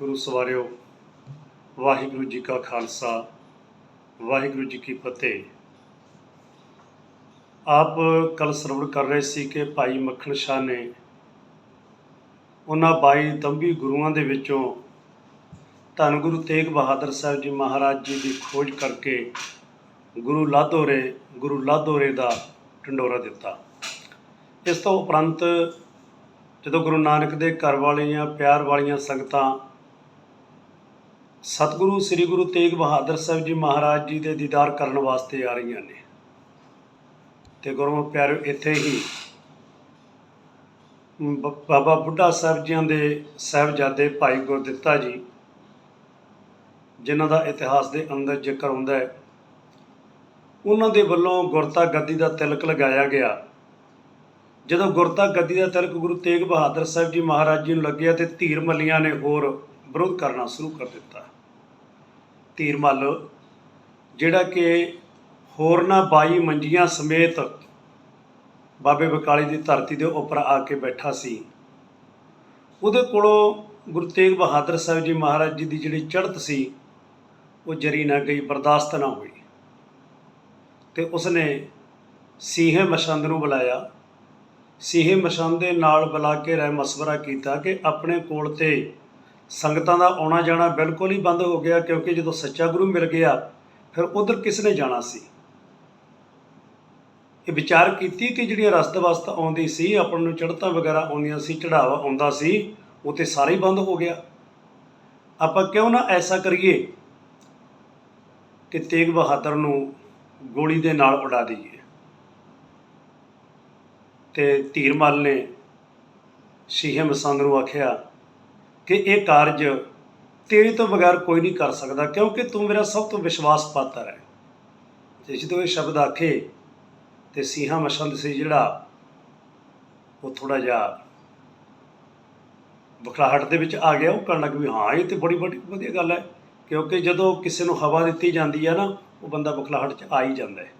ਗੁਰੂ ਸਵਾਰਿਓ, ਵਾਹਿਗੁਰੂ ਜੀ ਕਾ ਖਾਲਸਾ, ਵਾਹਿਗੁਰੂ ਜੀ ਕੀ ਫਤਿਹ। ਆਪ ਕੱਲ ਸਰਵਣ ਕਰ ਰਹੇ ਸੀ ਕਿ ਭਾਈ ਮੱਖਣ ਸ਼ਾਹ ਨੇ ਉਹਨਾਂ 22 ਦੰਬੀ ਗੁਰੂਆਂ ਦੇ ਵਿੱਚੋਂ ਧੰਨ ਗੁਰੂ ਤੇਗ ਬਹਾਦਰ ਸਾਹਿਬ ਜੀ ਮਹਾਰਾਜ ਜੀ ਦੀ ਖੋਜ ਕਰਕੇ ਗੁਰੂ ਲਾਧੋਰੇ ਗੁਰੂ ਲਾਧੋਰੇ ਦਾ ਢੰਡੋਰਾ ਦਿੱਤਾ। ਇਸ ਤੋਂ ਉਪਰੰਤ ਜਦੋਂ ਗੁਰੂ ਨਾਨਕ ਦੇ ਘਰ ਵਾਲੀਆਂ, ਪਿਆਰ ਵਾਲੀਆਂ ਸੰਗਤਾਂ ਸਤਿਗੁਰੂ ਸ੍ਰੀ ਗੁਰੂ ਤੇਗ ਬਹਾਦਰ ਸਾਹਿਬ ਜੀ ਮਹਾਰਾਜ ਜੀ ਦੇ ਦੀਦਾਰ ਕਰਨ ਵਾਸਤੇ ਆ ਰਹੀਆਂ ਨੇ। ਤੇ ਗੁਰੂ ਪਿਆਰਿਓ, ਇੱਥੇ ਹੀ ਬ- ਬਾਬਾ ਬੁੱਢਾ ਸਾਹਿਬ ਜੀਆਂ ਦੇ ਸਾਹਿਬਜ਼ਾਦੇ ਭਾਈ ਗੁਰਦਿੱਤਾ ਜੀ, ਜਿਨ੍ਹਾਂ ਦਾ ਇਤਿਹਾਸ ਦੇ ਅੰਦਰ ਜ਼ਿਕਰ ਹੁੰਦਾ ਹੈ, ਉਹਨਾਂ ਦੇ ਵੱਲੋਂ ਗੁਰਤਾ ਗੱਦੀ ਦਾ ਤਿਲਕ ਲਗਾਇਆ ਗਿਆ। ਜਦੋਂ ਗੁਰਤਾ ਗੱਦੀ ਦਾ ਤਿਲਕ ਗੁਰੂ ਤੇਗ ਬਹਾਦਰ ਸਾਹਿਬ ਜੀ ਮਹਾਰਾਜ ਜੀ ਨੂੰ ਲੱਗਿਆ ਤੇ ਧੀਰ ਮੱਲੀਆਂ ਨੇ ਹੋਰ ਵਿਰੋਧ ਕਰਨਾ ਸ਼ੁਰੂ ਕਰ ਦਿੱਤਾ। ਧੀਰ ਮੱਲ, ਜਿਹੜਾ ਕਿ ਹੋਰਨਾਂ 22 ਮੰਜੀਆਂ ਸਮੇਤ ਬਾਬੇ ਬਕਾਲੀ ਦੀ ਧਰਤੀ ਦੇ ਉੱਪਰ ਆ ਕੇ ਬੈਠਾ ਸੀ। ਉਹਦੇ ਕੋਲੋਂ ਗੁਰੂ ਤੇਗ ਬਹਾਦਰ ਸਾਹਿਬ ਜੀ ਮਹਾਰਾਜ ਜੀ ਦੀ ਜਿਹੜੀ ਚੜ੍ਹਤ ਸੀ, ਉਹ ਜਰੀ ਨਾ ਗਈ, ਬਰਦਾਸ਼ਤ ਨਾ ਹੋਈ। ਤੇ ਉਸਨੇ ਸੀਹੇ ਮਛੰਦ ਨੂੰ ਬੁਲਾਇਆ। ਸੀਹੇ ਮਛੰਦ ਦੇ ਨਾਲ ਬੁਲਾ ਕੇ ਰਹਿ ਮਸ਼ਵਰਾ ਕੀਤਾ ਕਿ ਆਪਣੇ ਕੋਲ ਤੇ ਸੰਗਤਾਂ ਦਾ ਆਉਣਾ ਜਾਣਾ ਬਿਲਕੁਲ ਹੀ ਬੰਦ ਹੋ ਗਿਆ ਕਿਉਂਕਿ ਜਦੋਂ ਸੱਚਾ ਗੁਰੂ ਮਿਲ ਗਿਆ, ਫਿਰ ਉਧਰ ਕਿਸ ਨੇ ਜਾਣਾ ਸੀ? ਇਹ ਵਿਚਾਰ ਕੀਤੀ ਕਿ ਜਿਹੜੀਆਂ ਰਸਤ ਵਸਤ ਆਉਂਦੀ ਸੀ, ਆਪਾਂ ਨੂੰ ਚੜ੍ਹਤਾਂ ਵਗੈਰਾ ਆਉਂਦੀਆਂ ਸੀ ਚੜਾਵਾ ਆਉਂਦਾ ਸੀ, ਉਹ ਤੇ ਸਾਰੇ ਹੀ ਬੰਦ ਹੋ ਗਿਆ। ਆਪਾਂ ਕਿਉਂ ਨਾ ਐਸਾ ਕਰੀਏ ਕਿ ਤੇਗ ਬਹਾਦਰ ਨੂੰ ਗੋਲੀ ਦੇ ਨਾਲ ਉਡਾ ਦਈਏ। ਤੇ ਧੀਰਮਲ ਨੇ ਸ਼ੀਹੇ ਮਸੰਦ ਨੂੰ ਆਖਿਆ ਕਿ ਇਹ ਕਾਰਜ ਤੇਰੇ ਤੋਂ ਬਗੈਰ ਕੋਈ ਨਹੀਂ ਕਰ ਸਕਦਾ, ਕਿਉਂਕਿ ਤੂੰ ਮੇਰਾ ਸਭ ਤੋਂ ਵਿਸ਼ਵਾਸ ਪਾਤਰ ਹੈ। ਤੇ ਜਦੋਂ ਇਹ ਸ਼ਬਦ ਆਖੇ ਤੇ ਸੀਹਾ ਮਸੰਦ ਸੀ ਜਿਹੜਾ, ਉਹ ਥੋੜਾ ਜਿਹਾ ਬਖਲਾਹਟ ਦੇ ਵਿੱਚ ਆ ਗਿਆ, ਉਹ ਕਹਿਣ ਲੱਗ ਵੀ ਹਾਂ, ਇਹ ਤੇ ਬੜੀ ਬੜੀ ਵਧੀਆ ਗੱਲ ਹੈ, ਕਿਉਂਕਿ ਜਦੋਂ ਕਿਸੇ ਨੂੰ ਹਵਾ ਦਿੱਤੀ ਜਾਂਦੀ ਹੈ ਨਾ, ਉਹ ਬੰਦਾ ਬਖਲਾਹਟ 'ਚ ਆ ਹੀ ਜਾਂਦਾ ਹੈ।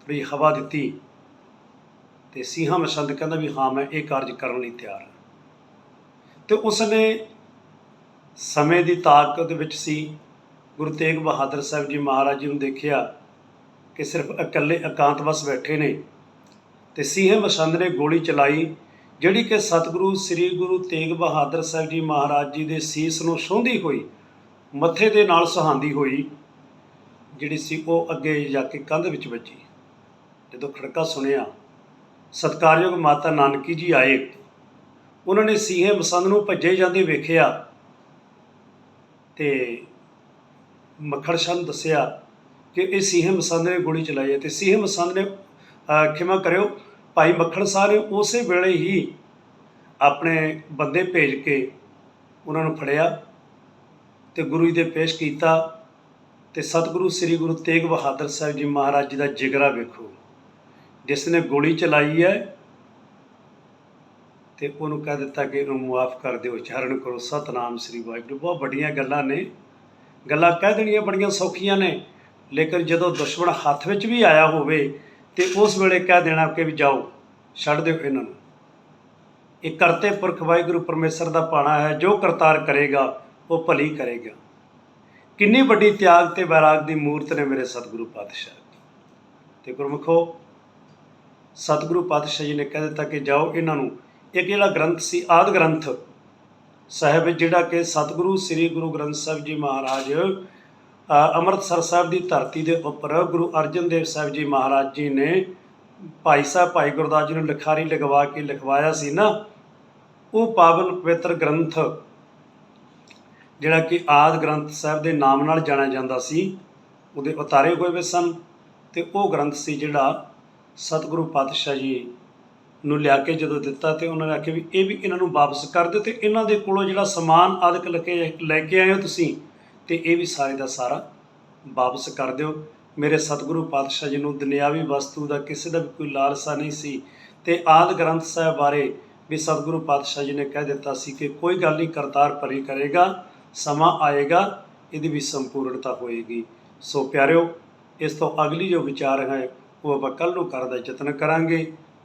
ਥੋੜੀ ਹਵਾ ਦਿੱਤੀ ਤੇ ਸੀਹਾ ਮਸੰਦ ਕਹਿੰਦਾ ਵੀ ਹਾਂ, ਮੈਂ ਇਹ ਕਾਰਜ ਕਰਨ ਲਈ ਤਿਆਰ ਹਾਂ। ਤੇ ਉਸਨੇ ਸਮੇਂ ਦੀ ਤਾਕਤ ਵਿੱਚ ਸੀ। ਗੁਰੂ ਤੇਗ ਬਹਾਦਰ ਸਾਹਿਬ ਜੀ ਮਹਾਰਾਜ ਜੀ ਨੂੰ ਦੇਖਿਆ ਕਿ ਸਿਰਫ ਇਕੱਲੇ ਇਕਾਂਤ ਵਸ ਬੈਠੇ ਨੇ ਤੇ ਸੀਹੇ ਮਸੰਦ ਨੇ ਗੋਲੀ ਚਲਾਈ, ਜਿਹੜੀ ਕਿ ਸਤਿਗੁਰੂ ਸ੍ਰੀ ਗੁਰੂ ਤੇਗ ਬਹਾਦਰ ਸਾਹਿਬ ਜੀ ਮਹਾਰਾਜ ਜੀ ਦੇ ਸੀਸ ਨੂੰ ਛੂੰਹਦੀ ਹੋਈ, ਮੱਥੇ ਦੇ ਨਾਲ ਸਹਾਂਦੀ ਹੋਈ, ਜਿਹੜੀ ਸੀ ਉਹ ਅੱਗੇ ਜਾ ਕੇ ਕੰਧ ਵਿੱਚ ਵੱਜੀ। ਜਦੋਂ ਖੜਕਾ ਸੁਣਿਆ, ਸਤਕਾਰਯੋਗ ਮਾਤਾ ਨਾਨਕੀ ਜੀ ਆਏ। ਉਹਨਾਂ ਨੇ ਸੀਹੇ ਮਸੰਦ ਨੂੰ ਭੱਜੇ ਜਾਂਦੇ ਵੇਖਿਆ ਤੇ ਮੱਖਣ ਸ਼ਾਹ ਨੂੰ ਦੱਸਿਆ ਕਿ ਇਹ ਸੀਹੇ ਮਸੰਦ ਨੇ ਗੋਲੀ ਚਲਾਈ ਹੈ ਤੇ ਸੀਹੇ ਮਸੰਦ ਨੇ ਖਿਮਾ ਕਰਿਓ। ਭਾਈ ਮੱਖਣ ਸਾਹਿਬ ਨੇ ਉਸੇ ਵੇਲੇ ਹੀ ਆਪਣੇ ਬੰਦੇ ਭੇਜ ਕੇ ਉਹਨਾਂ ਨੂੰ ਫੜਿਆ ਤੇ ਗੁਰੂ ਜੀ ਦੇ ਪੇਸ਼ ਕੀਤਾ ਤੇ ਸਤਿਗੁਰੂ ਸ੍ਰੀ ਗੁਰੂ ਤੇਗ ਬਹਾਦਰ ਸਾਹਿਬ ਜੀ ਮਹਾਰਾਜ ਜੀ ਦਾ ਜਿਗਰਾ ਵੇਖੋ, ਜਿਸ ਨੇ ਗੋਲੀ ਚਲਾਈ ਹੈ ਤੇ ਉਹਨੂੰ ਕਹਿ ਦਿੱਤਾ ਕਿ ਇਹਨੂੰ ਮੁਆਫ ਕਰ ਦਿਓ, ਉਚਾਰਨ ਕਰੋ, ਸਤਨਾਮ ਸ੍ਰੀ ਵਾਹਿਗੁਰੂ। ਬਹੁਤ ਵੱਡੀਆਂ ਗੱਲਾਂ ਨੇ। ਗੱਲਾਂ ਕਹਿ ਦੇਣੀਆਂ ਬੜੀਆਂ ਸੌਖੀਆਂ ਨੇ, ਲੇਕਿਨ ਜਦੋਂ ਦੁਸ਼ਮਣ ਹੱਥ ਵਿੱਚ ਵੀ ਆਇਆ ਹੋਵੇ ਤੇ ਉਸ ਵੇਲੇ ਕਹਿ ਦੇਣਾ ਕਿ ਵੀ ਜਾਓ, ਛੱਡ ਦਿਓ ਇਹਨਾਂ ਨੂੰ। ਇਹ ਕਰਤੇ ਪੁਰਖ ਵਾਹਿਗੁਰੂ ਪਰਮੇਸ਼ਰ ਦਾ ਪਾਣਾ ਹੈ, ਜੋ ਕਰਤਾਰ ਕਰੇਗਾ, ਉਹ ਭਲੀ ਕਰੇਗਾ। ਕਿੰਨੀ ਵੱਡੀ ਤਿਆਗ ਤੇ ਵੈਰਾਗ ਦੀ ਮੂਰਤ ਨੇ ਮੇਰੇ ਸਤਿਗੁਰੂ ਪਾਤਸ਼ਾਹ ਤੇ ਗੁਰਮੁਖੋ, ਸਤਿਗੁਰੂ ਪਾਤਸ਼ਾਹ ਜੀ ਨੇ ਕਹਿ ਦਿੱਤਾ ਕਿ ਜਾਓ ਇਹਨਾਂ ਨੂੰ ਇੱਕ ਜਿਹੜਾ ਗ੍ਰੰਥ ਸੀ? ਆਦ ਗ੍ਰੰਥ ਸਾਹਿਬ, ਜਿਹੜਾ ਕਿ ਸਤਿਗੁਰੂ, ਸ੍ਰੀ ਗੁਰੂ ਗ੍ਰੰਥ ਸਾਹਿਬ ਜੀ ਮਹਾਰਾਜ ਅੰਮ੍ਰਿਤਸਰ ਸਾਹਿਬ ਦੀ ਧਰਤੀ ਦੇ ਉੱਪਰ ਗੁਰੂ ਅਰਜਨ ਦੇਵ ਸਾਹਿਬ ਜੀ ਮਹਾਰਾਜ ਜੀ ਨੇ ਭਾਈ ਸਾਹਿਬ, ਭਾਈ ਗੁਰਦਾਸ ਜੀ ਨੂੰ ਲਿਖਾਰੀ ਲਗਵਾ ਕੇ ਲਿਖਵਾਇਆ ਸੀ ਨਾ, ਉਹ ਪਾਵਨ ਪਵਿੱਤਰ ਗ੍ਰੰਥ, ਜਿਹੜਾ ਕਿ ਆਦ ਗ੍ਰੰਥ ਸਾਹਿਬ ਦੇ ਨਾਮ ਨਾਲ ਜਾਣਿਆ ਜਾਂਦਾ ਸੀ, ਉਹਦੇ ਉਤਾਰੇ ਹੋਏ ਵੇ ਸਨ, ਤੇ ਉਹ ਗ੍ਰੰਥ ਸੀ ਜਿਹੜਾ ਸਤਿਗੁਰੂ ਪਾਤਸ਼ਾਹ ਜੀ ਨੂੰ ਲਿਆ ਕੇ ਜਦੋਂ ਦਿੱਤਾ ਤੇ ਉਹਨਾਂ ਨੇ ਆਖਿਆ ਵੀ ਇਹ ਵੀ ਇਹਨਾਂ ਨੂੰ ਵਾਪਸ ਕਰ ਦਿਓ ਤੇ ਇਹਨਾਂ ਦੇ ਕੋਲੋਂ ਜਿਹੜਾ ਸਮਾਨ ਆਦਿਕ ਲੈ ਕੇ ਲੈ ਕੇ ਆਏ ਹੋ ਤੁਸੀਂ, ਤੇ ਇਹ ਵੀ ਸਾਰੇ ਦਾ ਸਾਰਾ ਵਾਪਸ ਕਰ ਦਿਓ। ਮੇਰੇ ਸਤਿਗੁਰੂ ਪਾਤਸ਼ਾਹ ਜੀ ਨੂੰ ਦੁਨਿਆਵੀ ਵਸਤੂ ਦਾ ਕਿਸੇ ਦਾ ਵੀ ਕੋਈ ਲਾਲਸਾ ਨਹੀਂ ਸੀ ਤੇ ਆਦ ਗ੍ਰੰਥ ਸਾਹਿਬ ਬਾਰੇ ਵੀ ਸਤਿਗੁਰੂ ਪਾਤਸ਼ਾਹ ਜੀ ਨੇ ਕਹਿ ਦਿੱਤਾ ਸੀ ਕਿ ਕੋਈ ਗੱਲ ਨਹੀਂ, ਕਰਤਾਰ ਭਰੀ ਕਰੇਗਾ, ਸਮਾਂ ਆਏਗਾ, ਇਹਦੀ ਵੀ ਸੰਪੂਰਨਤਾ ਹੋਏਗੀ। ਸੋ ਪਿਆਰਿਓ, ਇਸ ਤੋਂ ਅਗਲੀ ਜੋ ਵਿਚਾਰ ਹੈ, ਉਹ ਆਪਾਂ ਕੱਲ ਨੂੰ ਕਰਨ ਦਾ ਯਤਨ ਕਰਾਂਗੇ।